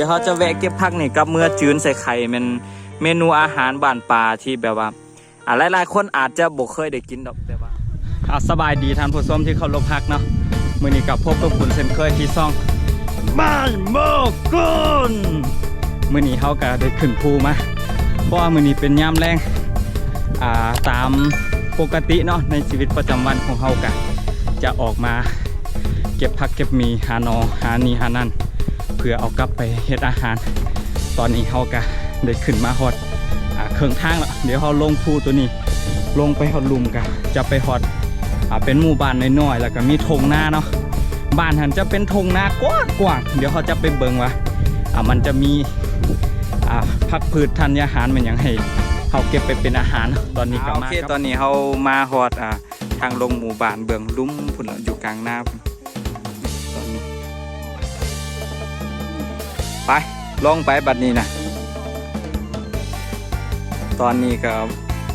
เดี๋ยวเขาจะแวะเก็บผักนี่กับเมื่อจืนใส่ไข่เป็นเมนูอาหารบ้านปลาที่แบบว่าอ่าหลายๆคนอาจจะบ่เคยได้กินดอกแต่ว่าอ่าสบายดีท่านผู้ชมที่เขารพฮักเนาะมื้อนี้กับพบกับคุณเช่นเคยที่ซ่องบ้านโมกุนมื้อนี้เขาก็ได้ขึ้นภูมาเพราะว่ามื้อนี้เป็นยามแรงอ่าตามปกติเนาะในชีวิตประจำวันของเขาก็จะออกมาเก็บผักเก็บมีหานอหานี่หานั่น เพื่อเอากลับไปเฮ็ดอาหาร ตอนนี้เขาก็ได้ขึ้นมาฮอดเครื่องทางแล้วเดี๋ยวเขาลงภูตัวนี้ ลงไปฮอดลุมกันจะไปฮอดเป็นหมู่บ้านน้อยๆแล้วก็มีธงหน้าเนาะบ้านหันจะเป็นธงหน้ากว้างกว้างๆเดี๋ยวเขาจะไปเบิ่งว่าอ่ามันจะมีอ่าผักพืชธัญญาหารมันยังให้เขาเก็บไปเป็นอาหารตอนนี้ก็มาโอเคตอนนี้เขามาฮอดอ่าทางลงหมู่บ้านเบิ่งลุ่มพุ่นอยู่กลางหน้า ไปลงไปบัดนี้นะตอนนี้ก็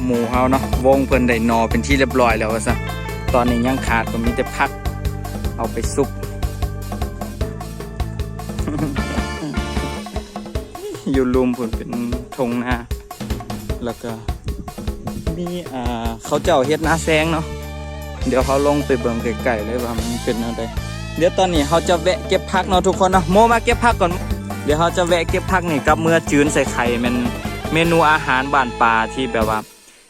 หมูเฮาเนาะวงเพิ่นได้นอเป็นที่เรียบร้อยแล้วซะตอนนี้ยังขาดก็มีแต่พัก เอาไปซุปอยู่ลุมผลเป็นทงนาแล้วก็มีอ่าเขาเจ้าเฮ็ดนาแซงเนาะเดี๋ยวเขาลงไปเบิ่งไกลๆเลยว่ามันเป็นอะไรเดี๋ยวตอนนี้เขาจะแวะเก็บผักเนาะทุกคนเนาะโมมาเก็บผักก่อน เดี๋ยวเขาจะแวะเก็บผักนี่กับเมื่อจืนใส่ไข่เป็นเมนูอาหารบ้านปลาที่แบบว่า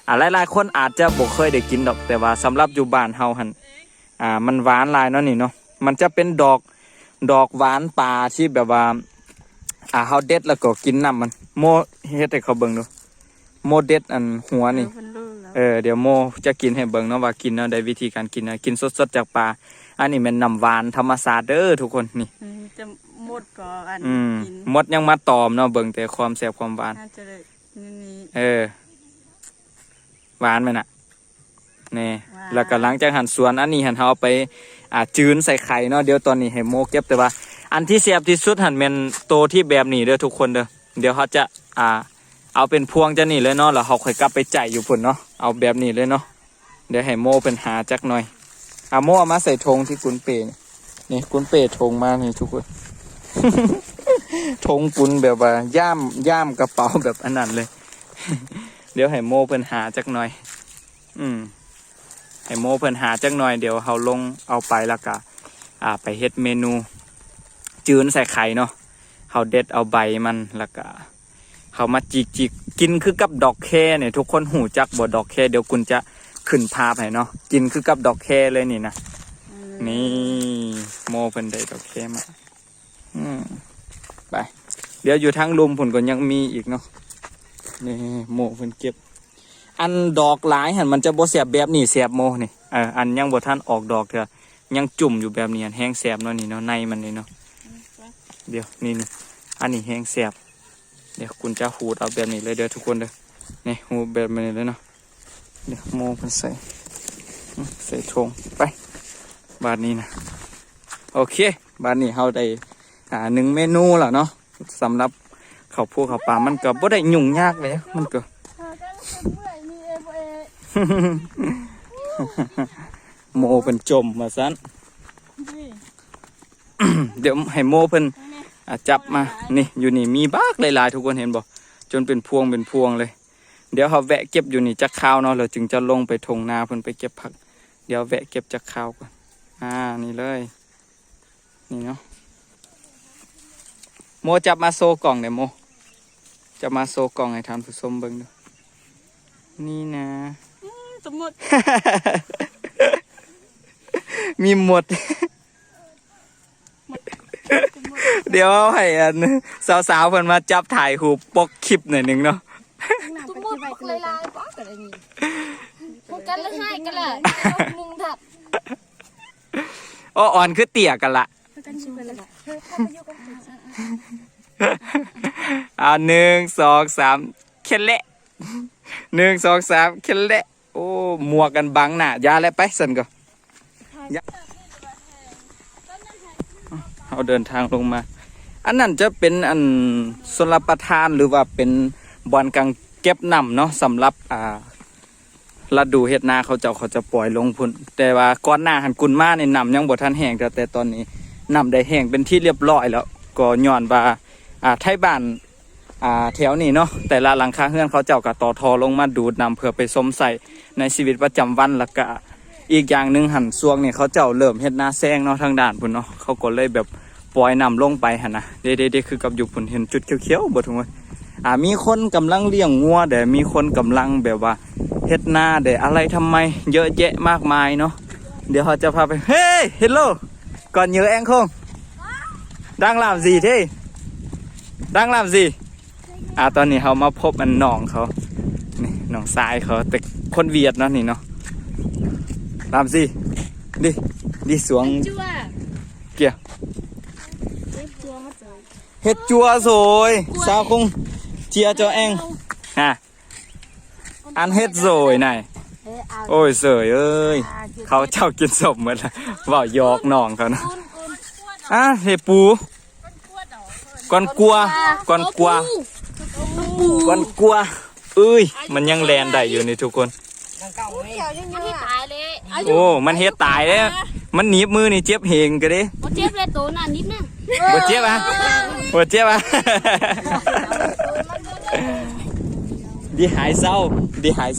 อ่าหลายๆคนอาจจะบ่เคยได้กินดอกแต่ว่าสำหรับอยู่บ้านเฮาหันอ่ามันหวานหลายเนาะนี่เนาะมันจะเป็นดอกดอกหวานปลาที่แบบว่าอ่าเฮาเด็ดแล้วก็กินน้ำมัน โมเฮ็ดให้เขาเบิ่งดูโมเด็ดอันหัวนี่เออเดี๋ยวโมจะกินให้เบิ่งเนาะว่ากินเนาะได้วิธีการกินนะกินสดๆจากปลาอันนี้เป็นน้ำหวานธรรมศาตร์เด้อทุกคนนี่จะ หมดก่อนอันอืมกินมดยังมาตอมเนาะเบิ่งแต่ความแซ่บความหวาน น่าจะได้นี่นี่ เออ หวานไหมน่ะนี่หวาน แล้วก็หลังจากหั่นสวนอันนี้หั่นเฮาเอาไปอ่าจืนใส่ไข่เนาะเดี๋ยวตอนนี้ให้โมเก็บแต่ว่า อันที่แซ่บที่สุดหั่นเป็นโตวที่แบบนี้เด้อทุกคนเด้อเดี๋ยวเขาจะอ่า เอาเป็นพวงจะนี่เลยเนาะแล้วเขาค่อยกลับไปจ่ายอยู่พุ่นเนาะเอาแบบนี้เลยเนาะเดี๋ยวให้โมเป็นหาจักหน่อยเอาโมเอามาใส่ธงที่กุนเปนี่นี่กุนเปธงมานี่ทุกคน ธงกุนแบบว่าย่ามย่ามกระเป๋าแบบอันนั้นเลย เดี๋ยวให้โมเพิ่นหาจักหน่อย อืมให้โมเพิ่นหาจักหน่อยเดี๋ยวเขาลงเอาไปแล้วก็อ่า ไปเฮ็ดเมนู จืนใส่ไข่เนาะเขาเด็ดเอาใบมันแล้วก็เขามาจิกจิกๆกินคือกับดอกแคเนี่ยทุกคนหูจักบ่ดอกแคเดี๋ยวคุณจะขึ้นภาพให้เนาะกินคือกับดอกแคเลยนี่นะอืมนี่โมเพิ่นได้ดอกแคมา อืมไปเดี๋ยวอยู่ทางลุมผลก็ยังมีอีกเนาะนี่โมเพิ่นเก็บ อันดอกหลายหันมันจะบ่แสบแบบนี้แสบโมนี่เอออันยังบ่ทันออกดอกเถอะยังจุ่มอยู่แบบนี้อันแห้งแสบเนาะนี่เนาะในมันนี่เนาะเดี๋ยวนี่นี่อันนี้แห้งแสบเดี๋ยวคุณจะหูดเอาแบบนี้เลยเด้อทุกคนเด้อนี่หูแบบนี้เลยเนาะเดี๋ยวโมเพิ่นใส่ใส่ทงไปบาทนี้นะโอเค บาทนี้เฮาได้ อ่าหนึ่งเมนูแล้วเนาะสำหรับข้าวโพดข้าวปลามันก็บ่ได้ยุ่งยากเลยมันก็โมเป็นจมมาซันนี่เดี๋ยวให้โมเพิ่นอะจับมา นี่อยู่นี่มีบากหลายๆทุกคนเห็นบ่จนเป็นพวงเป็นพวงเลย เดี๋ยวเขาแวะเก็บอยู่นี่จักข้าวเนาะเราจึงจะลงไปทงนาเพิ่นไปเก็บผัก เดี๋ยวแวะเก็บจักข้าวก่อน อ่า นี่เลย นี่เนาะ โมจับมาโซกล่องเดี๋ยวโมจะมาโซกล่องให้ท่านผู้ชมเบิ่งดูนี่นะสมมุติ มีหมด เดี๋ยวเอาให้อันสาวๆเพิ่นมาจับถ่ายหูปปกคลิปหน่อยหนึงเนาะทุกหมดบอกเลยลายบอกกันอะไรนี่พวกกันเลยให้กันเลยมุงถับอ้ออ่อนคือเตี่ยกันละกันชิมกันเลยอ่า อ่าหนึ่งสองสามเข็นเละหนึ่งสองสามเข็นเละโอ้หมวกกันบังหน้ายาแล้วไปสันก็เอาเดินทางลงมา อันนั้นจะเป็นอันสลประทานหรือว่าเป็นบอนกังเก็บน้ำเนาะสำหรับอ่าฤดูเฮ็ดนาเขาเจ้าเขาจะปล่อยลงพุ่นแต่ว่าก่อนหน้าหันกุนมาในน้ำยังบ่ทันแห้งแต่แต่ตอนนี้น้ำได้แห้งเป็นที่เรียบร้อยแล้ว ก็ย้อนว่าอ่าไทยบ้านอ่าแถวนี้เนาะแต่ละหลังคาเฮือนเขาเจ้าก็ต่อทอลงมาดูดน้ำเพื่อไปสมใส่ในชีวิตประจำวันแล้วก็อีกอย่างหนึ่งหันซวงเนี่ยเขาเจ้าเริ่มเฮ็ดหน้าแซงเนาะทางด่านพุ่นเนาะเขาก็เลยแบบปล่อยน้ำลงไปหันนะเด็ดๆคือกับอยู่พุ่นเห็นจุดเขียวๆบ่ทุกคนอ่ามีคนกำลังเลี้ยงงัวเดี๋ยวมีคนกำลังแบบว่าเฮ็ดหน้าเดี๋ยวอะไรทำไม เยอะแยะมากมายเนาะเดี๋ยวเขาจะพาไปเฮ้ยเฮลโลก่อนเยอะแองคง ดังลามสีเท่ดังลามสีอ่าตอนนี้เขามาพบอันน้องเขานี่น้องทรายเขาแต่คนเวียดเนาะนี่เนาะลามสีดิดิสวงจั่วเกี่ยเจ็บจั่วมาเจอเฮ็ดจัวโสยสาวคงเจียเจ้าแองฮะอันเฮ็ดโสยไหนเออเอาโอ้ยเสยเอ้ยเขาเจ้ากินสมหมดแล้วเว่าหยอกน้องเขานะคุณคุณ อะเฮปูก่อนกลัวก่อนกลัวก่อนกลัวเอ้ย มันยังแลนได้อยู่นี่ทุกคน ที่ตายเลยเอาโอ้ มันเฮ็ดตายแล้ว มันหนีบมือนี่เจ็บเหงก็เด้บ่เจ็บเลยตัวน่ะนิดนึงบ่เจ็บอะบ่เจ็บอะดีหายเศร้าดีหาย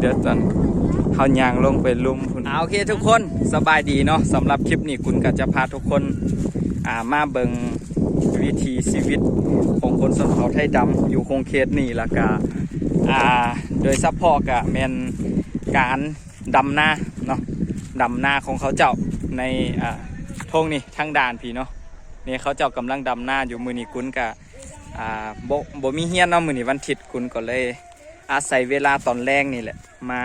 เดี๋ยวตอนเขายางลงไปลุมคุณอ่าโอเคทุกคนสบายดีเนาะสำหรับคลิปนี้คุณก็จะพาทุกคนอ่ามาเบิงวิถีชีวิตของคนชนเผ่าไทยดำอยู่คงเขตนี่ล้วก็อ่าโดยซัพพอร์ตกะแมนการดำหน้าเนาะดำหน้าของเขาเจ้าในอ่าทงนี่ทางด่านพี่เนาะนี่เขาเจ้ากำลังดำหน้าอยู่มือนี้คุณกะอ่าโบโบมีเฮียนเนาะมือนี้วันทิตย์คุณก็เลย อาศัยเวลาตอนแรกนี่แหละ มา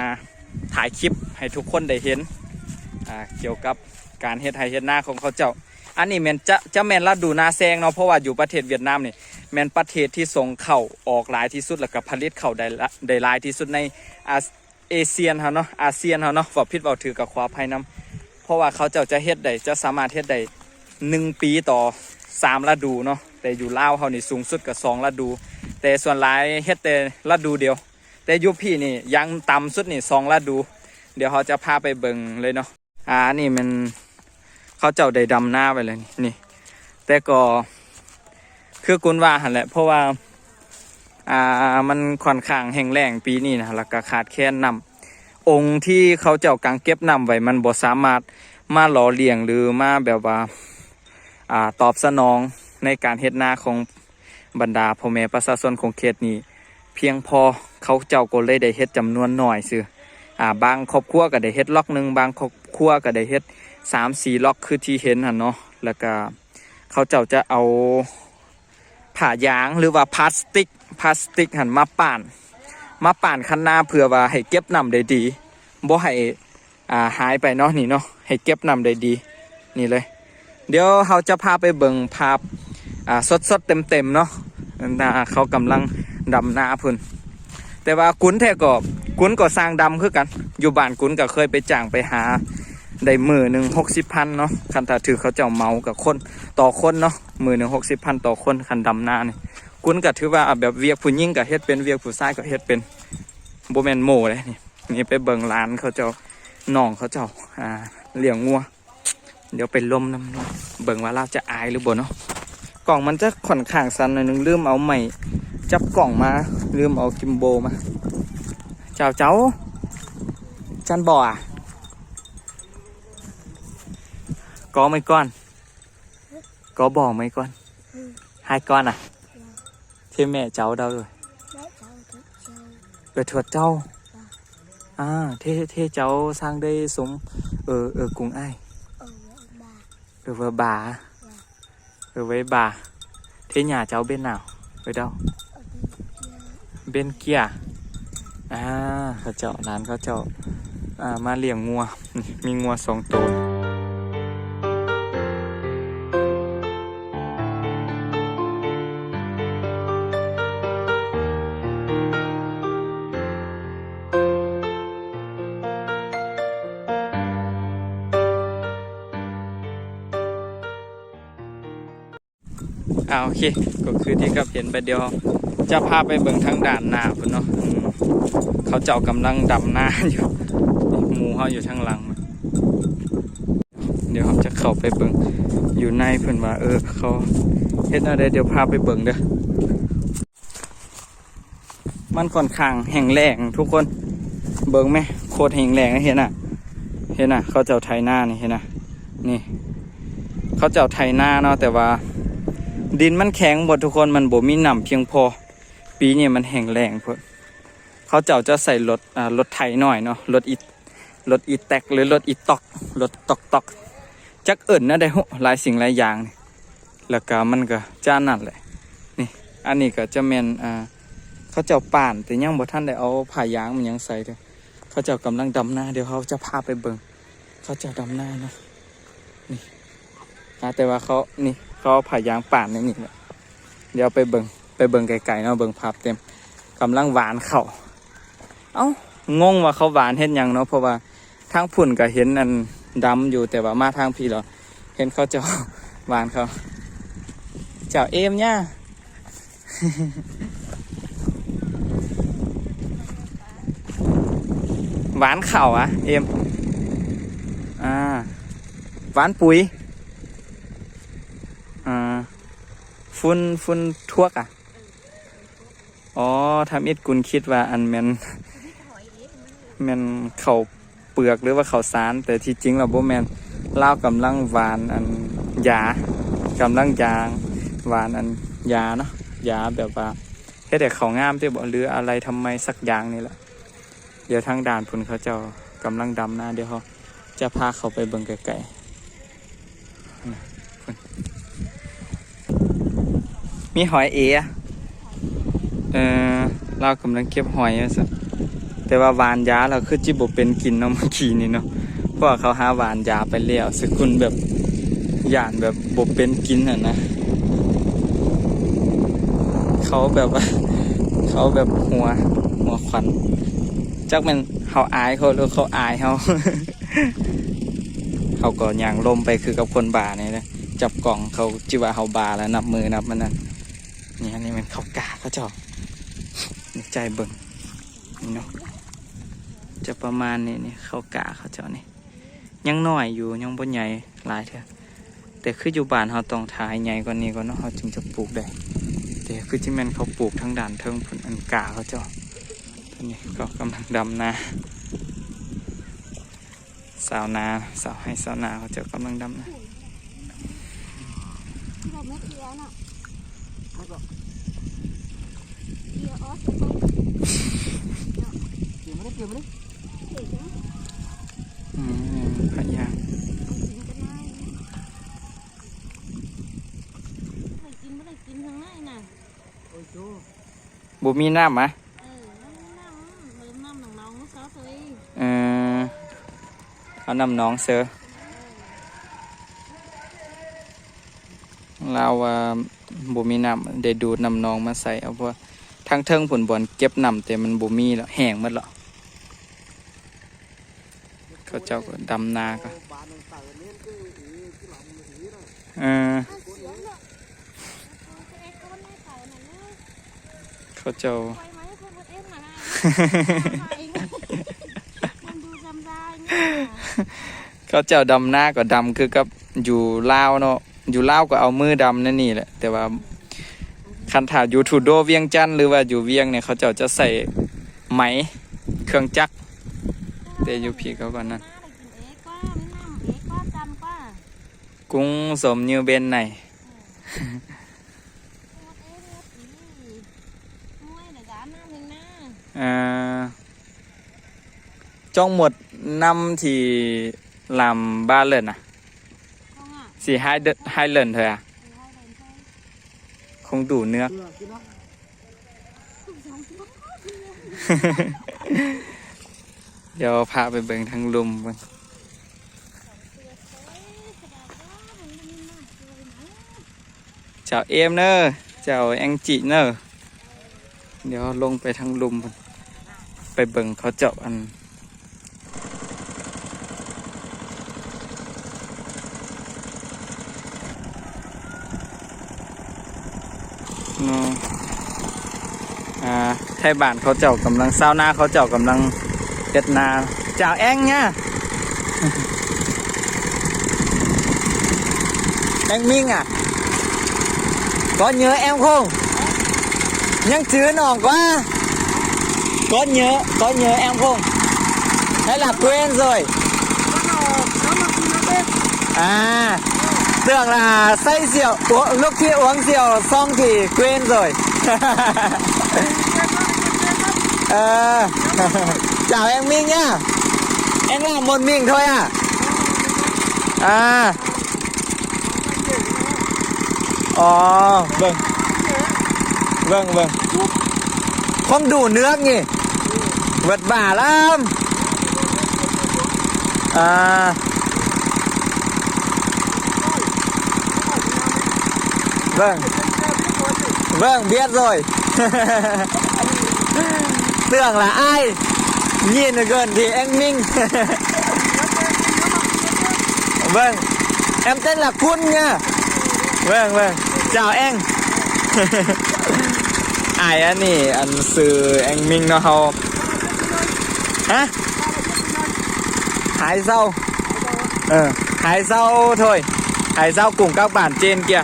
ถ่ายคลิปให้ทุกคนได้เห็นเกี่ยวกับการเฮ็ดไหเฮ็ดนาของเขาเจ้า อันนี้แมนจะจะแมนรัดดูนาแซงเนาะเพราะว่าอยู่ประเทศเวียดนามนี่แมนประเทศที่ส่งเข้าออกหลายที่สุดแล้วก็ผลิตเข้าได้ได้หลายที่สุดในอาเอเชียนเฮาเนาะอาเซียนเฮาเนาะว่าพิษเว้าถือกับความภัยนํเพราะว่าเขาเจ้าจะเฮ็ดได้จะสามารถเฮ็ดได้หนึ่งปีต่อสามฤดูเนาะแต่อยู่ลาวเฮานี่สูงสุดก็สองฤดู แต่ส่วนหลายเฮ็ดแต่ฤดูเดียว แต่ยุพี่นี่ยังต่ำสุดนี่สองฤดู เดี๋ยวเขาจะพาไปเบิงเลยเนาะอ่านี่มันเขาเจ้าได้ดำหน้าไปเลยนี่นแต่ก็คือกุนว่าหันแหละ เพราะว่าอ่ามันค่อนข้างแห้งแล้งปีนี้นะแล้วก็ขาดแคลนน้ำองค์ที่เขาเจ้ากังเก็บน้ำไว้มันบ่สามารถมาหล่อเลี้ยงหรือมาแบบว่าอ่าตอบสนองในการเฮ็ดนาของบรรดาพ่อแม่ประชาชนของเขตนี้ เพียงพอเขาเจ้าก็เลยได้เฮ็ดจำนวนหน่อยซื้ออ่าบางครอบครัวก็ได้เฮ็ดล็อกหนึ่งบางครอบครัวก็ได้เฮ็ดสามสี่ล็อกคือที่เห็นหันเนาะแล้วก็เขาเจ้าจะเอาผ่ายางหรือว่าพลาสติกพลาสติกหันมาป่าน มาป่านคันนาเพื่อว่าให้เก็บน้ำได้ดีบ่ให้อ่าหายไปเนาะนี่เนาะให้เก็บน้ำได้ดี นี่เลย เดี๋ยวเขาจะพาไปเบิ่งภาพอ่าสดๆเต็มๆเนาะนาเขากำลัง ดำนาพุ่นแต่ว่ากุนแท้ก็กุนก็สร้างดำคือกัน อยู่บ้านกุนก็เคยไปจ้างไปหาได้มือหนึ่งหกสิบพันเนาะคันถ้าถือเขาเจ้าเมากับคนต่อคนเนาะมือหนึ่งหกสิบพันต่อคนคันดำนาเนี่ยกุนก็ถือว่าแบบเวียกผู้หญิงก็เฮ็ดเป็นเวียกผู้ชายก็เฮ็ดเป็นโบแมนโมเลยนี่นี่ไปเบิ่งร้านเขาเจ้าน้องเขาเจ้าอ่าเลี้ยงงัวเดี๋ยวไปล้มน้ำเนาะเบิ่งว่าเราจะอายหรือบ่เนาะกล่องมันจะค่อนข้างสั้นหน่อยนึงลืมเอาใหม่ จับกล่องมาลืมเอากิมโบมา เจ้าเจ้าจันบ่อ่ะก็ไม่ก้อน ก็บ่ไม่ก้อนhai con à thế mẹ cháu đâu rồi ở thuật châu à thế thế cháu sang đây sống ở ở cùng ai ở với bà à? ở với bà thế nhà cháu bên nào ở đâu เบนเกียอ่าเขาเจาะร้านเขาเจาะอ่ามาเลี้ยงงัว มีงัวสองตัวอาโอเค ก็คือที่กับเห็นไปเดียว จะพาไปเบิ่งทางด่านหน้าพุ่นเนาะเขาเจ้ากำลังดำหน้าอยู่หมูเขาอยู่ทางหลัง เดี๋ยวเราจะเข้าไปเบิ่งอยู่ในเพิ่นว่าเออเขาเฮ็ดอะไรเดี๋ยวพาไปเบิ่งเด้อมันค่อนข้างแห้งแล้งทุกคนเบิ่งไหมโคตรแห้งแล้งนะเห็นน่ะ เห็นน่ะ เขาเจ้าไทยหน้านี่เห็นน่ะ นี่ เขาเจ้าไทยหน้าเนาะแต่ว่า ดินมันแข็งหมดทุกคนมันบ่มีหน้ำเพียงพอ ปีนี้มันแห้งแล้งพุ่นเขาเจ้าจะใส่รถอ่ารถไถหน่อยเนาะรถอีรถอีแตกหรือรถอีตอกรถตอกตอกจักเอิ่นนะได้หุหลายสิ่งหลายอย่างนี่แล้วก็มันก็จ้านั่นแหละนี่อันนี้ก็จะแม่นอ่าเขาเจ้าป่านแต่ยังบ่ทันได้เอาผ้ายางมันยังใส่เด้อเขาเจ้ากำลังดำหน้าเดี๋ยวเขาจะพาไปเบิ่งเขาเจ้าดำหน้านะนี่แต่ว่าเขานี่เขาผ้ายางป่านในนี่แหละเดี๋ยวไปเบิ่ง เบิ่งไกลๆเนาะเบิ่งภาพเต็มกำลังหวานเขาเอ้างงว่าเขาหวานเฮ็ดหยังเนาะเพราะว่าทางพุ่นก็เห็นอันดำอยู่แต่ว่ามาทางพี่เหรอเห็นเขาเจ้าหวานเขาเจ้าเอมเนี่ยหวานเข่าอะเอมอ่าหวานปุ๋ยอ่าฟุนฟุนทวกอะ อ๋อทำอิดกุลคิดว่าอันแมนแมนเข่าเปลือกหรือว่าเข่าสาร แต่ที่จริงเราโบแมนเล่าวกำลังหวานอันยากำลังยางหวานอันยาเนาะยาแบบว่าเฮ็ดแต่เขางามที่บอกหรืออะไรทำไมสักอย่างนี่แหละเดี๋ยวทางด่านพุ่นเขาเจ้ากำลังดำหน้าเดี๋ยวเขาจะพาเขาไปเบิ่งไกลๆมีหอยเอะ เออเรากำลังเก็บหอยสิแต่ว่าวานยาเราคือจิบเป็นกินเนาะเมื่อกี้นี่เนาะเพราะเขาหาวานยาไปแล้วสกุลแบบหยานแบบบบเป็นกินอะนะเขาแบบว่าเขาแบบหัวหัวควันจักมันเขาอายเขาหรือเขาอายเขาเขาก็ย่างลมไปคือกับคนบาเนี่ยนะจับกล่องเขาจิว่าเขาบาแล้วนับมือนับมันนั่นนี่อันนี้มันเขากาเขาเจาะนี่ ใจเบิ่งนี่เนาะจะประมาณนี้นี่เขากาเขาเจาะนี่ยังน้อยอยู่ยังบ่ใหญ่หลายเถอะแต่คืออยู่บ้านเขาต้องถ่ายใหญ่กว่านี้ก่อนเนาะเขาจึงจะปลูกได้แต่คือที่แม่นเขาปลูกทั้งด่านเทิงพุ่นอันกาเขาเจาะตอนนี้ก็กำลังดำนาสาวนาสาวให้สาวนาเขาเจะกำลังดำนา พยางกินไม่ได้กินทั้งนั้นน่ะบุมีน้ำมะเออน้ำน้ำน้ำน้องๆซอสเอเอาน้ำน้องเซอร์เราบุมีน้ำได้ดูดน้ำน้องมาใส่เอาพว่า ทางเทิงผลบอลเก็บนำแต่มันบุมีแล้วแห้งหมดแล้วเขาเจ้าก็ดำนาก็เออเสียงเนาก็เขาเจ้าดำได้เนี่ยเขาเจ้าดำหน้าก็ดำคือกับอยู่ลาวเนาะอยู่ลาวก็เอามือดำนั่นนี่แหละแต่ว่า คันถาอยู่ทูโดเวียงจันทน์หรือว่าอยู่เวียงเนี่ยเขาเจ้าจะใส่ไหมเครื่องจักรแต่อยู่พี่เขาก็นั่นน้าได้กินเอ็กซ์ก็ไม่น้ำเอ็กซ์ก็จำก็กุ้งสมยือเบนไหนเอ็กซ์เนี่ยสีมวยเดี๋ยวจะน้ำหนึ่งนะอ่าจ้องหมดนำที่ลำบ้านเลยนะ không ạ สีไฮเดไฮ không giống chứ เดี๋ยวพาไปเบิ่งทางลุมเบิ่งเจ้าเอมเนอร์เจ้าแองจิเนอร์เดี๋ยวลงไปทางลุมพุ่นไปเบิ่งเขาเจาะอัน ไทยบ้านเขาเจ้ากำลังเศร้าวหน้าเขาเจ้ากำลังเด็ดนาเจ้าแองเนี่ย em minh à có nhớ em không nhưng chứ nòng quá có nhớ có nhớ em không hay là quên rồi à tưởng là say rượu uống lúc khi uống rượu xong thì quên rồi ờ chào em minh nhá. Em làm một mình thôi à? À. Ồ, vâng. Vâng, vâng. Không đủ nước nhỉ? Vất vả lắm. À. Vâng. Vâng, biết rồi Tưởng là ai Nhìn ở gần thì em Minh Vâng Em tên là Quân nha Vâng vâng Chào em อายอันนี้อันสื่อแองมิงเนาะเขาฮะหายเศร้า ờ hãy rau thôi hãy rau cùng các bạn trên kia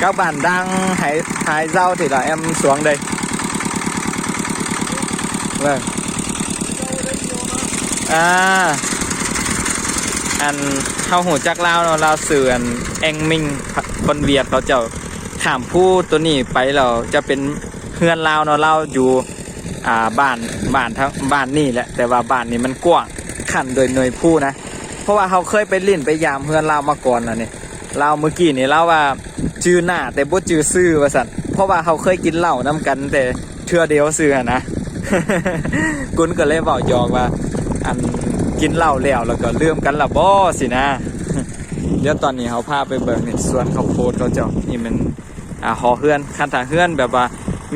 các bạn đang hãy hái rau thì là em xuống đây vâng à อันเข้าหูจักเล่าวเนาะลาวสื่ออันแองมิงคนเวียดเขาเจ้าถามผู้ตัวนี้ไปเราจะเป็นเพื่อนลาวเนาะลาวอยู่อ่าบ้านบ้านทั้งบ้านนี่แหละแต่ว่าบ้านนี้มันกว้างขันโดยหน่วยผู้นะ เพราะว่าเขาเคยไปลิ่นไปยามเพื่อนลาวมาก่อนนะนี่ลาวเมื่อกี้นี่เล่าว่าจื้อหน้าแต่บ่จื้อซื่อว่าสันเพราะว่าเขาเคยกินเหล้าน้กันแต่เทื่อเดียวซื่อนะ กุนก็เลยบอกยอกว่า อันกินเหล้าแล้วแล้วก็เลื่อมกันละบ่สินะ เดี๋ยวตอนนี้เขาพาไปเบิ่งนี่สวนข้าวโพดเขาเจ้านี่มันอ่าหอเฮือนคันถาเฮือนแบบว่า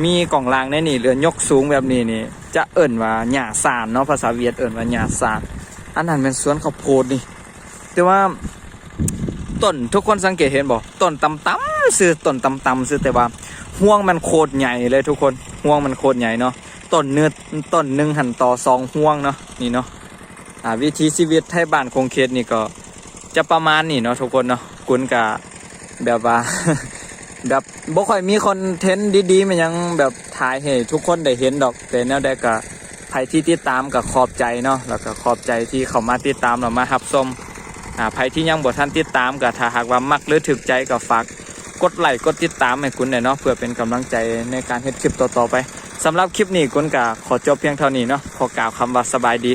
มีกล่องรางในนี่เรือนยกสูงแบบนี้นี่ จะเอิ่นว่าหญ้าสานเนาะภาษาเวียดเอิ่นว่าหญ้าสานอันนั้นเป็นสวนข้าวโพดนี่ แต่ว่าต้นทุกคนสังเกตเห็นบ่ต้นตำตำๆซื้อต้นตำตำๆซื้อแต่ว่าห่วงมันโคตรใหญ่เลยทุกคนห่วงมันโคตรใหญ่เนาะ ต้นเนื้อต้นหนึ่งหันต่อสองห่วงเนาะนี่เนาะวิถีชีวิตไทยบ้านคงเขตนี่ก็จะประมาณนี้เนาะทุกคนเนาะกุนกะแบบว่าแบบบ่ค่อยมีคอนเทนต์ดีๆมันยังแบบถ่ายให้ทุกคนได้เห็นดอกแต่แนวใดก็ใครที่ติดตามก็ขอบใจเนาะแล้วก็ขอบใจที่เขามาติดตามเรามารับชมอ่าใครที่ยังบ่ทันติดตามก็ถ้าหากว่ามักหรือถึกใจก็ฝากกดไลค์กดติดตามให้คุณหน่อยเนาะเพื่อเป็นกำลังใจในการเฮ็ดคลิปต่อๆไป สำหรับคลิปนี้กุนกะขอจบเพียงเท่านี้เนาะขอกล่าวคำว่าสบายดี